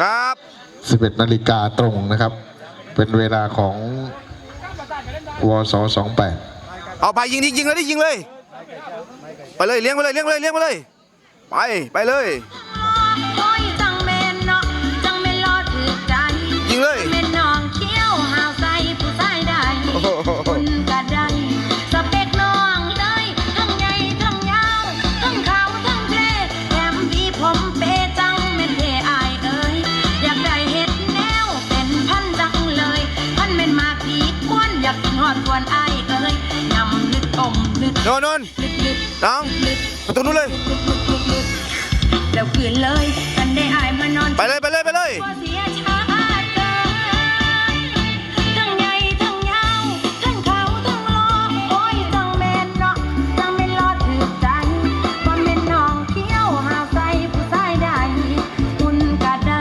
ครับ 11นาฬิกาตรงนะครับ เป็นเวลาของวส28เอาไปยิงดิยิงเลยดิยิงเลย ไปเลยเลี้ยงไปเลยเลี้ยงไปเลยเลี้ยงไปเลย ไปไปเลย กินหอดควนอายเอ้ยยำลึกอมลึกโนนโนนลึกลึกน้องลึกประตูนู้นเลยแล้วคืนเลยกันได้อายมานอนไปเลยไปเลยไปเลยว่าเสียชาติเกินทั้งใหญ่ทั้งยาวทั้งขาวทั้งหล่อโอ้ยจังแม่นเนาะจังแม่นรอถือใจบ่แม่นน้องเขี้ยวหาวใส่ผู้ชายได้คุณก็ได้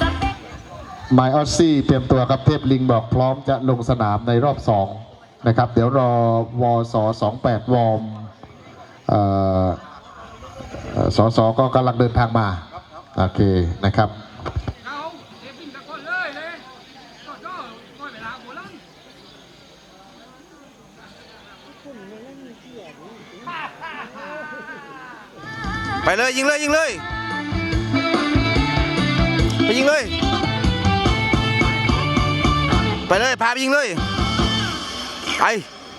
สเปคไมออสซี่เตรียมตัวครับเทพลิงบอกพร้อมจะลงสนามในรอบสอง นะครับ เดี๋ยวรอวส28วอร์มเอ่อเอ่อสสก็กำลังเดินทางมา โอเคนะครับไปเลย ยิงเลย ยิงเลย ไปยิงเลย ไปเลย พาไปยิงเลย ไป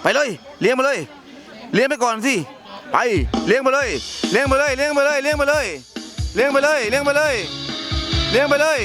ไปเลย เลี้ยงมาเลย เลี้ยงไปก่อนสิ ไปเลี้ยงมาเลย เลี้ยงมาเลย เลี้ยงมาเลย เลี้ยงมาเลย เลี้ยงมาเลย เลี้ยงมาเลย เลี้ยงไปเลย